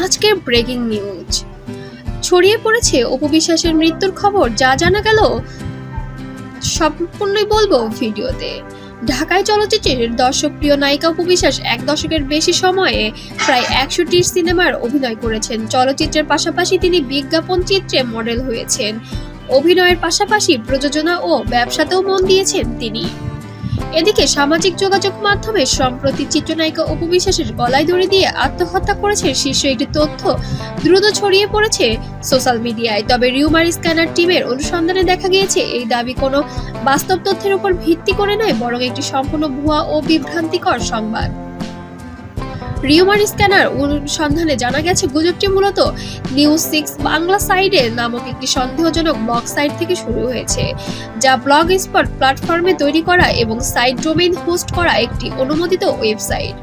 আজকের breaking news ছড়িয়ে পড়েছে অপু বিশ্বাসের মৃত্যুর খবর, যা জানা গেল সম্পূর্ণই বলব ভিডিওতে। ঢাকায় চলচ্চিত্রের দর্শকপ্রিয় নায়িকা অপু বিশ্বাস এক দশকের বেশি সময়ে প্রায় একশোটির সিনেমার অভিনয় করেছেন। চলচ্চিত্রের পাশাপাশি তিনি বিজ্ঞাপন চিত্রে মডেল হয়েছেন। অভিনয়ের পাশাপাশি প্রযোজনা ও ব্যবসাতেও মন দিয়েছেন তিনি। এদিকে সামাজিক যোগাযোগ মাধ্যমে সম্প্রতি চিত্রনায়িকা অপু বিশ্বাসের গলায় দড়ি দিয়ে আত্মহত্যা করেছে শীর্ষ একটি তথ্য। দ্রুত ছড়িয়ে পড়েছে সোশ্যাল মিডিয়ায়। তবে রিউমার স্ক্যানার টিমের অনুসন্ধানে দেখা গিয়েছে, এই দাবি কোনো বাস্তব তথ্যের উপর ভিত্তি করে নয়, বরং একটি সম্পূর্ণ ভুয়া ও বিভ্রান্তিকর সংবাদ। রিউমার স্ক্যানার অনুসন্ধানে জানা গেছে, গুজবটি মূলত নিউ সিক্স বাংলা সাইডে নামক একটি সন্দেহজনক ব্লগ সাইট থেকে শুরু হয়েছে, যা ব্লগ স্পট প্ল্যাটফর্মে তৈরি করা এবং সাইট ডোমেইন হোস্ট করা একটি অনুমোদিত ওয়েবসাইট।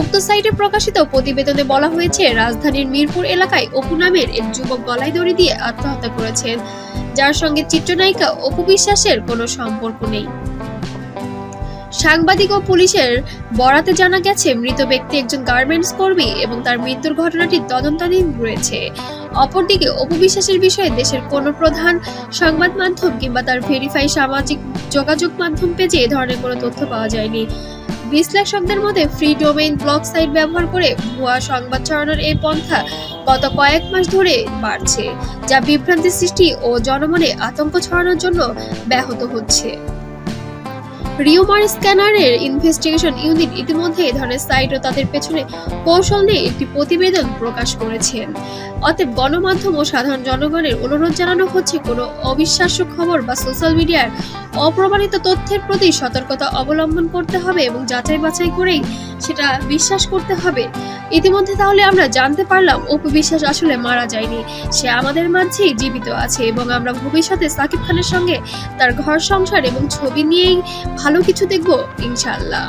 উক্ত সাইটে প্রকাশিত প্রতিবেদনে বলা হয়েছে, রাজধানীর মিরপুর এলাকায় অপু নামের এক যুবক গলায় দড়ি দিয়ে আত্মহত্যা করেছেন, যার সঙ্গে চিত্রনায়িকা অপু বিশ্বাসের কোনো সম্পর্ক নেই। সাংবাদিক ও পুলিশের বরাতে জানা গেছে, মৃত ব্যক্তি একজন গার্মেন্টস কর্মী এবং তার মৃত্যুর ঘটনাটি তদন্তাধীন রয়েছে। অপরদিকে, অপবিশ্বাসের বিষয়ে দেশের কোনো প্রধান সংবাদ মাধ্যম কিংবা তার ভেরিফাই সামাজিক যোগাযোগ মাধ্যম পেজে এ ধরনের কোনো তথ্য পাওয়া যায়নি। বিশ্লেষকদের মধ্যে ফ্রি ডোমেইন ব্লগ সাইট ব্যবহার করে ভুয়া সংবাদ ছড়ানোর এই পন্থা গত কয়েক মাস ধরে বাড়ছে, যা বিভ্রান্তি সৃষ্টি ও জনমনে আতঙ্ক ছড়ানোর জন্য ব্যাহত হচ্ছে। রিউমার স্ক্যানারের ইনভেস্টিগেশন ইউনিট ইতিমধ্যে এ ধরনের সাইট ও তাদের পেছনে কৌশল নিয়ে একটি প্রতিবেদন প্রকাশ করেছে। অতএব গণমাধ্যম ও সাধারণ জনগণের অনুরোধ জানানো হচ্ছে, কোনো অবিশ্বাস্য খবর বা সোশ্যাল মিডিয়ার অপ্রমাণিত তথ্যের প্রতি সতর্কতা অবলম্বন করতে হবে এবং যাচাই বাছাই করেই সেটা বিশ্বাস করতে হবে। ইতিমধ্যে তাহলে আমরা জানতে পারলাম, অপু বিশ্বাস আসলে মারা যায়নি। সে আমাদের মাঝেই জীবিত আছে এবং আমরা ভবিষ্যতে সাকিব খানের সঙ্গে তার ঘর সংসার এবং ছবি নিয়েই ভালো কিছু দেখব, ইনশাআল্লাহ।